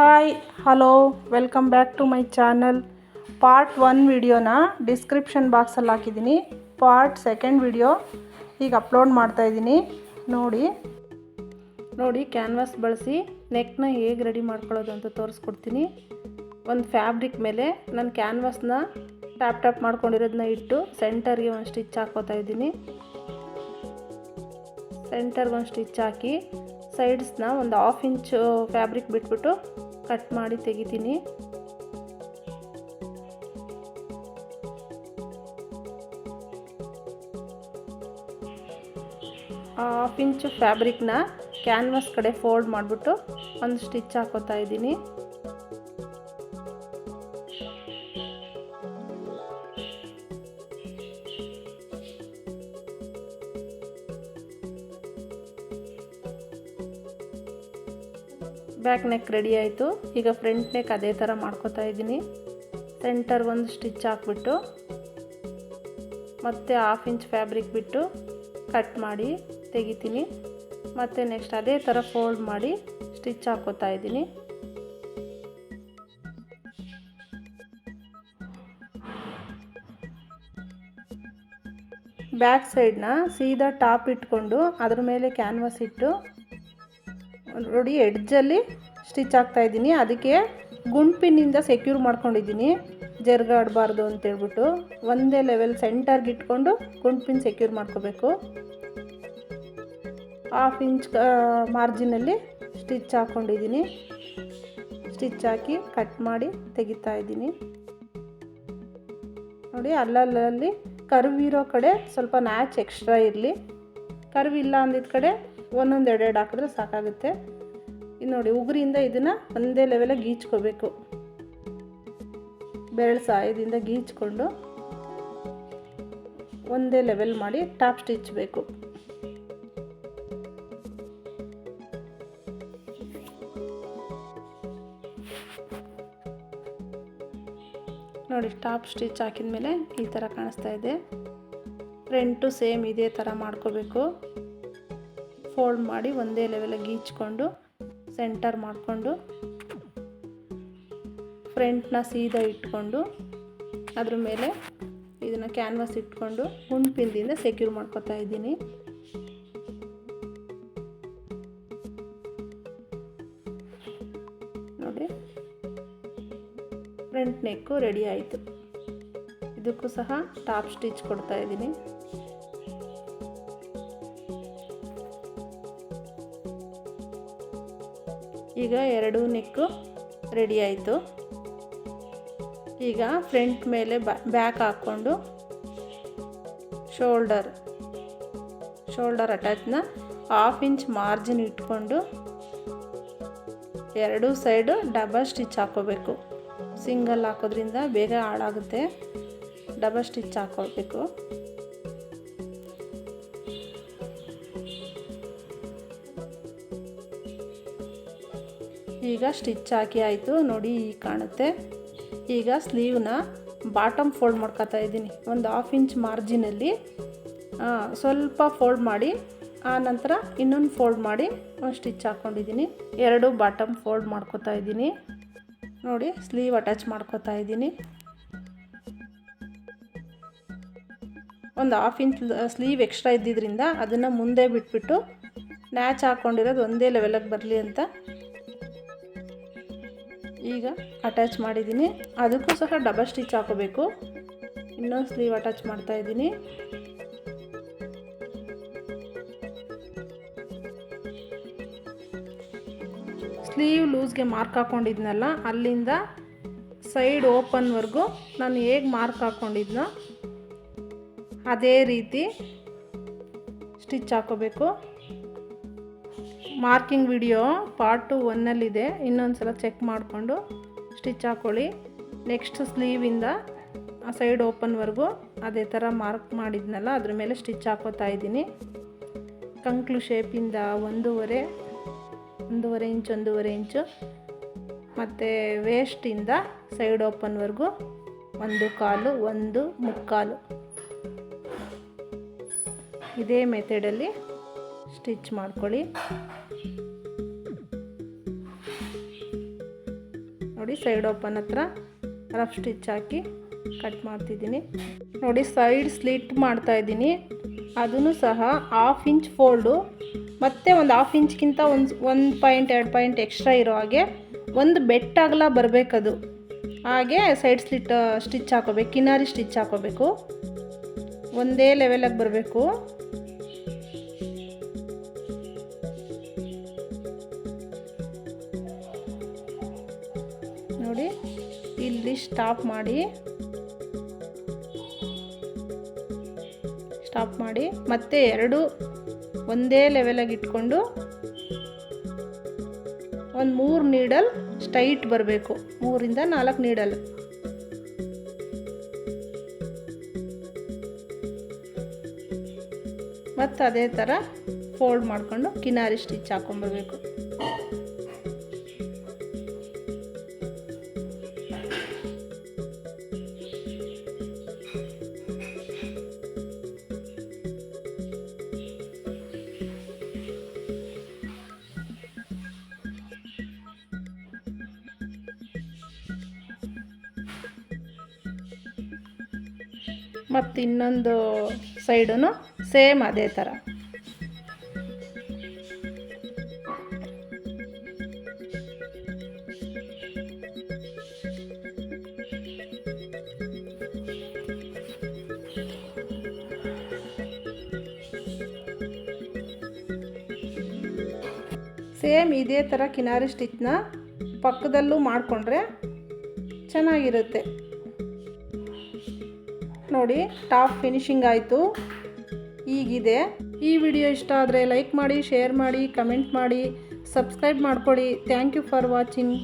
Hi hello welcome back to my channel part one ವಿಡಿಯೋನ description ಬಾಕ್ಸಲ್ಲಿ ಹಾಕಿದ್ದೀನಿ. Part second video ಈಗ upload ಮಾಡ್ತಾಯಿದ್ದೀನಿ ನೋಡಿ. ನೋಡಿ ಕ್ಯಾನ್ವಾಸ್ ಬಳಸಿ ನೆಕ್ನ ಹೇಗೆ ರೆಡಿ ಮಾಡ್ಕೊಳ್ಳೋದು ಅಂತ ತೋರಿಸ್ಕೊಡ್ತೀನಿ. ಒಂದು ಫ್ಯಾಬ್ರಿಕ್ ಮೇಲೆ ನಾನು ಕ್ಯಾನ್ವಾಸ್ನ ಟ್ಯಾಪ್ ಟ್ಯಾಪ್ ಮಾಡ್ಕೊಂಡಿರೋದನ್ನ ಇಟ್ಟು ಸೆಂಟರ್ಗೆ ಒಂದು ಸ್ಟಿಚ್ ಹಾಕ್ಕೋತಾ ಇದ್ದೀನಿ. ಸೆಂಟರ್ಗೆ ಒಂದು ಸ್ಟಿಚ್ ಹಾಕಿ ಸೈಡ್ಸ್ನ ಒಂದು ಹಾಫ್ ಇಂಚು ಫ್ಯಾಬ್ರಿಕ್ ಬಿಟ್ಬಿಟ್ಟು ಕಟ್ ಮಾಡಿ ತೆಗಿತೀನಿ. ಹಾಫ್ ಇಂಚು ಫ್ಯಾಬ್ರಿಕ್ನ ಕ್ಯಾನ್ವಾಸ್ ಕಡೆ ಫೋಲ್ಡ್ ಮಾಡಿಬಿಟ್ಟು ಒಂದು ಸ್ಟಿಚ್ ಹಾಕೋತಾ ಇದ್ದೀನಿ. ಬ್ಯಾಕ್ ನೆಕ್ ರೆಡಿ ಆಯಿತು. ಈಗ ಫ್ರಂಟ್ ನೆಕ್ ಅದೇ ಥರ ಮಾಡ್ಕೋತಾ ಇದ್ದೀನಿ. ಸೆಂಟರ್ ಒಂದು ಸ್ಟಿಚ್ ಹಾಕ್ಬಿಟ್ಟು, ಮತ್ತು ಹಾಫ್ ಇಂಚ್ ಫ್ಯಾಬ್ರಿಕ್ ಬಿಟ್ಟು ಕಟ್ ಮಾಡಿ ತೆಗಿತೀನಿ. ಮತ್ತು ನೆಕ್ಸ್ಟ್ ಅದೇ ಥರ ಫೋಲ್ಡ್ ಮಾಡಿ ಸ್ಟಿಚ್ ಹಾಕೋತಾ ಇದ್ದೀನಿ. ಬ್ಯಾಕ್ ಸೈಡ್ನ ಸೀದಾ ಟಾಪ್ ಇಟ್ಕೊಂಡು ಅದ್ರ ಮೇಲೆ ಕ್ಯಾನ್ವಾಸ್ ಇಟ್ಟು ನೋಡಿ ಎಡ್ಜಲ್ಲಿ ಸ್ಟಿಚ್ ಆಗ್ತಾ ಇದ್ದೀನಿ. ಅದಕ್ಕೆ ಗುಂಡ್ಪಿನಿಂದ ಸೆಕ್ಯೂರ್ ಮಾಡ್ಕೊಂಡಿದ್ದೀನಿ. ಜರ್ಗಾಡಬಾರ್ದು ಅಂತೇಳ್ಬಿಟ್ಟು ಒಂದೇ ಲೆವೆಲ್ ಸೆಂಟರ್ಗೆ ಇಟ್ಕೊಂಡು ಗುಂಡ್ಪಿನ್ ಸೆಕ್ಯೂರ್ ಮಾಡ್ಕೋಬೇಕು. ಹಾಫ್ ಇಂಚ್ ಮಾರ್ಜಿನಲ್ಲಿ ಸ್ಟಿಚ್ ಹಾಕ್ಕೊಂಡಿದ್ದೀನಿ ಸ್ಟಿಚ್ ಹಾಕಿ ಕಟ್ ಮಾಡಿ ತೆಗಿತಾ ಇದ್ದೀನಿ. ನೋಡಿ, ಅಲ್ಲಲ್ಲಲ್ಲಿ ಕರ್ವ್ ಇರೋ ಕಡೆ ಸ್ವಲ್ಪ ನ್ಯಾಚ್ ಎಕ್ಸ್ಟ್ರಾ ಇರಲಿ. ಕರ್ವ್ ಇಲ್ಲ ಅಂದಿದ್ದ ಕಡೆ ಒಂದೊಂದು ಎರಡೆರಡು ಹಾಕಿದ್ರೆ ಸಾಕಾಗುತ್ತೆ. ಇದು ನೋಡಿ ಉಗುರಿಯಿಂದ ಇದನ್ನು ಒಂದೇ ಲೆವೆಲಾಗಿ ಗೀಚ್ಕೋಬೇಕು ಬೆರಳು ಸಹಾಯದಿಂದ ಗೀಚ್ಕೊಂಡು ಒಂದೇ ಲೆವೆಲ್ ಮಾಡಿ ಟಾಪ್ ಸ್ಟಿಚ್ ಬೇಕು. ನೋಡಿ ಟಾಪ್ ಸ್ಟಿಚ್ ಹಾಕಿದ ಮೇಲೆ ಈ ಥರ ಕಾಣಿಸ್ತಾ ಇದೆ. ಫ್ರಂಟು ಸೇಮ್ ಇದೇ ಥರ ಮಾಡ್ಕೋಬೇಕು. ಫೋಲ್ಡ್ ಮಾಡಿ ಒಂದೇ ಲೆವೆಲಾಗಿ ಗೀಚ್ಕೊಂಡು ಸೆಂಟರ್ ಮಾಡಿಕೊಂಡು ಫ್ರಂಟ್ನ ಸೀದಾ ಇಟ್ಕೊಂಡು, ಅದ್ರ ಮೇಲೆ ಇದನ್ನು ಕ್ಯಾನ್ವಾಸ್ ಇಟ್ಕೊಂಡು ಹುಣ್ಪಿಂದಿಂದ ಸೆಕ್ಯೂರ್ ಮಾಡ್ಕೊತಾ ಇದ್ದೀನಿ. ನೋಡಿ ಫ್ರಂಟ್ ನೆಕ್ಕು ರೆಡಿ ಆಯಿತು. ಇದಕ್ಕೂ ಸಹ ಟಾಪ್ ಸ್ಟಿಚ್ ಕೊಡ್ತಾ ಇದ್ದೀನಿ. ಈಗ ಎರಡು ನೆಕ್ಕು ರೆಡಿ ಆಯಿತು. ಈಗ ಫ್ರಂಟ್ ಮೇಲೆ ಬ್ಯಾಕ್ ಹಾಕ್ಕೊಂಡು ಶೋಲ್ಡರ್ ಶೋಲ್ಡರ್ ಅಟ್ಯಾಚ್ನ ಹಾಫ್ ಇಂಚ್ ಮಾರ್ಜಿನ್ ಇಟ್ಕೊಂಡು ಎರಡೂ ಸೈಡು ಡಬಲ್ ಸ್ಟಿಚ್ ಹಾಕೋಬೇಕು ಸಿಂಗಲ್ ಹಾಕೋದ್ರಿಂದ ಬೇಗ ಹಾಳಾಗುತ್ತೆ. ಡಬಲ್ ಸ್ಟಿಚ್ ಹಾಕೋಬೇಕು ಈಗ ಸ್ಟಿಚ್ ಹಾಕಿ ಆಯಿತು, ನೋಡಿ ಈಗ ಕಾಣುತ್ತೆ. ಈಗ ಸ್ಲೀವ್ನ ಬಾಟಮ್ ಫೋಲ್ಡ್ ಮಾಡ್ಕೊತಾ ಇದ್ದೀನಿ. ಒಂದು ಹಾಫ್ ಇಂಚ್ ಮಾರ್ಜಿನಲ್ಲಿ ಸ್ವಲ್ಪ ಫೋಲ್ಡ್ ಮಾಡಿ, ಆ ನಂತರ ಇನ್ನೊಂದು ಫೋಲ್ಡ್ ಮಾಡಿ ಒಂದು ಸ್ಟಿಚ್ ಹಾಕ್ಕೊಂಡಿದ್ದೀನಿ ಎರಡು ಬಾಟಮ್ ಫೋಲ್ಡ್ ಮಾಡ್ಕೋತಾ ಇದ್ದೀನಿ. ನೋಡಿ, ಸ್ಲೀವ್ ಅಟ್ಯಾಚ್ ಮಾಡ್ಕೋತಾ ಇದ್ದೀನಿ. ಒಂದು ಹಾಫ್ ಇಂಚ್ ಸ್ಲೀವ್ ಎಕ್ಸ್ಟ್ರಾ ಇದ್ದಿದ್ದರಿಂದ ಅದನ್ನು ಮುಂದೆ ಬಿಟ್ಬಿಟ್ಟು ನ್ಯಾಚ್ ಹಾಕ್ಕೊಂಡಿರೋದು ಒಂದೇ ಲೆವೆಲಗೆ ಬರಲಿ ಅಂತ ಈಗ ಅಟ್ಯಾಚ್ ಮಾಡಿದ್ದೀನಿ. ಅದಕ್ಕೂ ಸಹ ಡಬಲ್ ಸ್ಟಿಚ್ ಹಾಕೋಬೇಕು. ಇನ್ನೊಂದು ಸ್ಲೀವ್ ಅಟ್ಯಾಚ್ ಮಾಡ್ತಾ ಇದ್ದೀನಿ. ಸ್ಲೀವ್ ಲೂಸ್ಗೆ ಮಾರ್ಕ್ ಹಾಕ್ಕೊಂಡಿದ್ನಲ್ಲ ಅಲ್ಲಿಂದ ಸೈಡ್ ಓಪನ್ವರೆಗೂ ನಾನು ಹೇಗೆ ಮಾರ್ಕ್ ಹಾಕ್ಕೊಂಡಿದ್ನೋ ಅದೇ ರೀತಿ ಸ್ಟಿಚ್ ಹಾಕೋಬೇಕು. ಮಾರ್ಕಿಂಗ್ ವಿಡಿಯೋ ಪಾರ್ಟು ಒನ್ನಲ್ಲಿದೆ ಇನ್ನೊಂದು ಸಲ ಚೆಕ್ ಮಾಡಿಕೊಂಡು ಸ್ಟಿಚ್ ಹಾಕ್ಕೊಳ್ಳಿ ನೆಕ್ಸ್ಟ್ ಸ್ಲೀವಿಂದ ಸೈಡ್ ಓಪನ್ವರೆಗೂ ಅದೇ ಥರ ಮಾರ್ಕ್ ಮಾಡಿದ್ನಲ್ಲ, ಅದ್ರ ಮೇಲೆ ಸ್ಟಿಚ್ ಹಾಕೋತಾ ಇದ್ದೀನಿ. ಕಂಕ್ಲು ಶೇಪಿಂದ ಒಂದೂವರೆ ಒಂದೂವರೆ ಇಂಚ್ ಒಂದೂವರೆ ಇಂಚು ಮತ್ತು ವೇಸ್ಟಿಂದ ಸೈಡ್ ಓಪನ್ವರೆಗೂ ಒಂದು ಕಾಲು, ಒಂದು ಮುಕ್ಕಾಲು. ಇದೇ ಮೆಥಡಲ್ಲಿ ಸ್ಟಿಚ್ ಮಾಡ್ಕೊಳ್ಳಿ. ನೋಡಿ ಸೈಡ್ ಓಪನ್ ಹತ್ರ ರಫ್ ಸ್ಟಿಚ್ ಹಾಕಿ ಕಟ್ ಮಾಡ್ತಿದ್ದೀನಿ. ನೋಡಿ ಸೈಡ್ ಸ್ಲಿಟ್ ಮಾಡ್ತಾ ಇದ್ದೀನಿ. ಅದನ್ನು ಸಹ ಹಾಫ್ ಇಂಚ್ ಫೋಲ್ಡು ಮತ್ತು ಒಂದು ಹಾಫ್ ಇಂಚ್ಗಿಂತ ಒಂದು ಒಂದು ಪಾಯಿಂಟ್ ಎರಡು ಪಾಯಿಂಟ್ ಎಕ್ಸ್ಟ್ರಾ ಇರೋ ಹಾಗೆ ಒಂದು ಬೆಟ್ಟಾಗಲ ಬರಬೇಕದು ಹಾಗೆ ಸೈಡ್ ಸ್ಲಿಟ್, ಸ್ಟಿಚ್ ಹಾಕೋಬೇಕು, ಕಿನಾರಿ ಸ್ಟಿಚ್ ಹಾಕೋಬೇಕು. ಒಂದೇ ಲೆವೆಲಾಗಿ ಬರಬೇಕು. ನೋಡಿ. ಇಲ್ಲಿ ಸ್ಟಾಪ್ ಮಾಡಿ. ಸ್ಟಾಪ್ ಮಾಡಿ. ಮತ್ತೆ ಎರಡು ಒಂದೇ ಲೆವೆಲಾಗಿ ಇಟ್ಕೊಂಡು ಒಂದು ಮೂರು ನೀಡಲ್ ಸ್ಟೈಟ್ ಬರಬೇಕು. ಮೂರಿಂದ ನಾಲ್ಕು ನೀಡಲ್ ಮತ್ತು ಅದೇ ಥರ ಫೋಲ್ಡ್ ಮಾಡಿಕೊಂಡು ಕಿನಾರಿ ಸ್ಟಿಚ್ ಹಾಕೊಂಡ್ಬರ್ಬೇಕು ಮತ್ತು ಇನ್ನೊಂದು ಸೈಡೂ ಸೇಮ್ ಅದೇ ಥರ ಸೇಮ್ ಇದೇ ಥರ ಕಿನಾರಿ ಸ್ಟಿಚ್ನ ಪಕ್ಕದಲ್ಲೂ ಮಾಡಿಕೊಂಡ್ರೆ ಚೆನ್ನಾಗಿರುತ್ತೆ. ನೋಡಿ, ಟಾಪ್ ಫಿನಿಶಿಂಗ್ ಆಯಿತು. ಈಗಿದೆ ಈ ವಿಡಿಯೋ ಇಷ್ಟ ಆದರೆ ಲೈಕ್ ಮಾಡಿ, ಶೇರ್ ಮಾಡಿ, ಕಮೆಂಟ್ ಮಾಡಿ, ಸಬ್ಸ್ಕ್ರೈಬ್ ಮಾಡ್ಕೊಳ್ಳಿ ಥ್ಯಾಂಕ್ ಯು ಫಾರ್ ವಾಚಿಂಗ್.